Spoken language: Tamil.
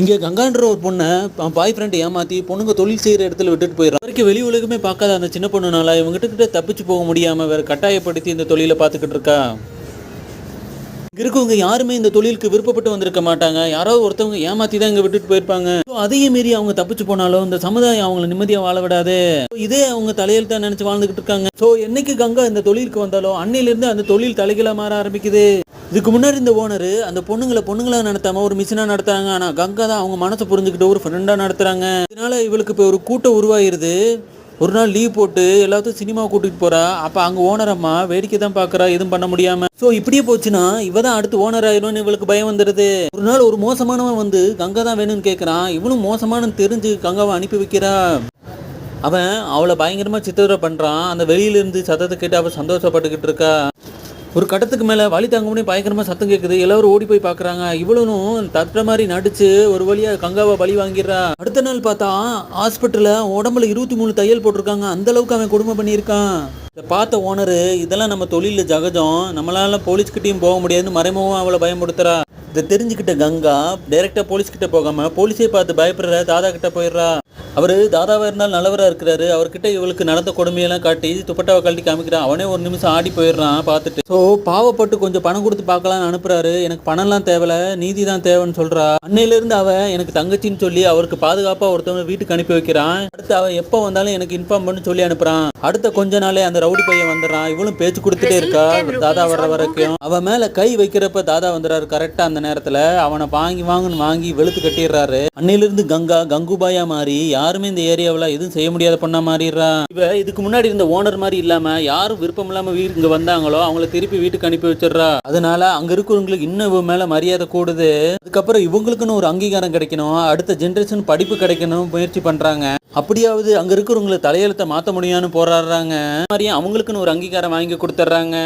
இங்கே கங்கான்ற ஒரு பொண்ணை பாய் ஃப்ரெண்ட் ஏமாற்றி பொண்ணுங்க தொழில் செய்கிற இடத்துல விட்டுட்டு போயிடறான். வரைக்கும் வெளி உலகமே பார்க்காத அந்த சின்ன பொண்ணுனால இவங்ககிட்ட கிட்ட தப்பிச்சு போக முடியாமல் வேற கட்டாயப்படுத்தி இந்த தொழிலை பார்த்துக்கிட்டு இருக்கா? இங்கே இருக்கவங்க யாருமே இந்த தொழிலுக்கு விருப்பப்பட்டு வந்திருக்க மாட்டாங்க. யாராவது ஒருத்தவங்க ஏமாத்தி தான் இங்க விட்டுட்டு போயிருப்பாங்க. So, அதையும் மீறி அவங்க தப்பிச்சு போனாலும் இந்த சமுதாயம் அவங்கள நிம்மதியா வாழ விடாது. இதே அவங்க தலையெழுத்தா நினைச்சு வாழ்ந்துகிட்டு இருக்காங்க. சோ என்னைக்கு கங்கா இந்த தொழிலுக்கு வந்தாலும் அன்னையிலேருந்து அந்த தொழில் தலைகளை மாற ஆரம்பிக்குது. இதுக்கு முன்னாடி இந்த ஓனர் அந்த பொண்ணுங்களை பொண்ணுங்களை நடத்தாம ஒரு மிஷினா நடத்துறாங்க. ஆனா கங்கா தான் அவங்க மனசை புரிஞ்சுக்கிட்டு ஒரு ஃப்ரெண்டா நடத்துறாங்க. இதனால இவளுக்கு இப்போ ஒரு கூட்டம் உருவாயிருது. ஒரு நாள் லீவ் போட்டு எல்லாத்தையும் சினிமா கூட்டிட்டு போறா. அப்ப அங்க ஓனர் அம்மா வேடிக்கை தான் பாக்குறா. எதுவும் பண்ண முடியாம. சோ இப்படியே போச்சுன்னா இவ தான் அடுத்து ஓனர் ஆயிரும்னு இவளுக்கு பயம் வந்துடுது ஒரு நாள் ஒரு மோசமானவன் வந்து கங்கா தான் வேணும்னு கேக்குறான். இவனும் மோசமானு தெரிஞ்சு கங்காவை அனுப்பி வைக்கிறா. அவன் அவளை பயங்கரமா சித்திரை பண்றான். அந்த வெளியில இருந்து சத்தத்தை கேட்டு அவ சந்தோஷப்பட்டுக்கிட்டு இருக்கா. ஒரு கட்டத்துக்கு மேலே வழி தாங்க முடியும் பயங்கரமாக சத்தம் கேட்குது எல்லோரும் ஓடி போய் பார்க்குறாங்க இவ்வளோனும் தட்டுற மாதிரி நடிச்சு ஒரு வழியாக கங்காவை பலி வாங்கிடுறா. அடுத்த நாள் பார்த்தா ஹாஸ்பிட்டலில் உடம்புல இருபத்தி மூணு தையல் போட்டிருக்காங்க. அந்த அளவுக்கு அவன் கொடுமை பண்ணியிருக்கான். இதை பார்த்த ஓனரு இதெல்லாம் நம்ம தொழிலில் ஜகஜம். நம்மளால போலீஸ்கிட்டையும் போக முடியாதுன்னு மறைமுகமாக அவளை பயமுடுத்துறா இதை தெரிஞ்சுக்கிட்ட கங்கா டைரெக்டாக போலீஸ்கிட்ட போகாமல் போலீஸே பார்த்து பயப்படுற தாதா கிட்ட போயிடுறா. அவரு தாதாவா இருந்தாலும் நல்லவரா இருக்கிறாரு. அவர்கிட்ட இவளுக்கு நடந்த கொடுமையெல்லாம் காட்டி துப்பட்டாவை கழட்டி காமிக்கிறான். அவனே ஒரு நிமிஷம் ஆடி போயிடுறான் பார்த்துட்டு. ஸோ பாவப்பட்டு கொஞ்சம் பணம் கொடுத்து பார்க்கலாம்னு அனுப்புறாரு. எனக்கு பணம்லாம் தேவையில்ல நீதி தான் தேவைன்னு சொல்றா. அன்னையில இருந்து அவ எனக்கு தங்கச்சின்னு சொல்லி அவருக்கு பாதுகாப்பா ஒருத்தவங்க வீட்டுக்கு அனுப்பி வைக்கிறான். அடுத்து அவ எப்போ வந்தாலும் எனக்கு இன்ஃபார்ம் பண்ணி சொல்லி அனுப்புறான். அடுத்த கொஞ்ச நாளே அந்த ரவுடி பையன் வந்துடுறான். இவளும் பேச்சு கொடுத்துட்டே இருக்கா. தாதா வர்ற வரைக்கும். அவன் மேல கை வைக்கிறப்ப தாதா வந்துடுறாரு கரெக்டா அந்த நேரத்துல. அவனை வாங்கி வாங்குன்னு வாங்கி வெளுத்து கட்டிடுறாரு. அன்னையில இருந்து கங்கா கங்குபாயா மாறி யாருமே இந்த ஏரியாவில் எதுவும் செய்ய முடியாத பொண்ணா மாறிடுறா. இவ இதுக்கு முன்னாடி இருந்த ஓனர் மாதிரி இல்லாம யாரும் விருப்பம் இல்லாம வீடு இங்க வந்தாங்களோ அவங்கள திருப்பி வீட்டுக்கு அனுப்பி வச்சிடுறா. அதனால அங்க இருக்கிறவங்களுக்கு இன்னும் இவ மேல மரியாதை கூடுது. அதுக்கப்புறம் இவங்களுக்குன்னு ஒரு அங்கீகாரம் கிடைக்கணும். அடுத்த ஜென்ரேஷன் படிப்பு கிடைக்கணும் முயற்சி பண்றாங்க. அப்படியாவது அங்க இருக்கிறவங்களை தலையெழுத்தை மாத்த முடியும்னு போராடுறாங்க. மாதிரியும் அவங்களுக்குன்னு ஒரு அங்கீகாரம் வாங்கி கொடுத்துட்றாங்க.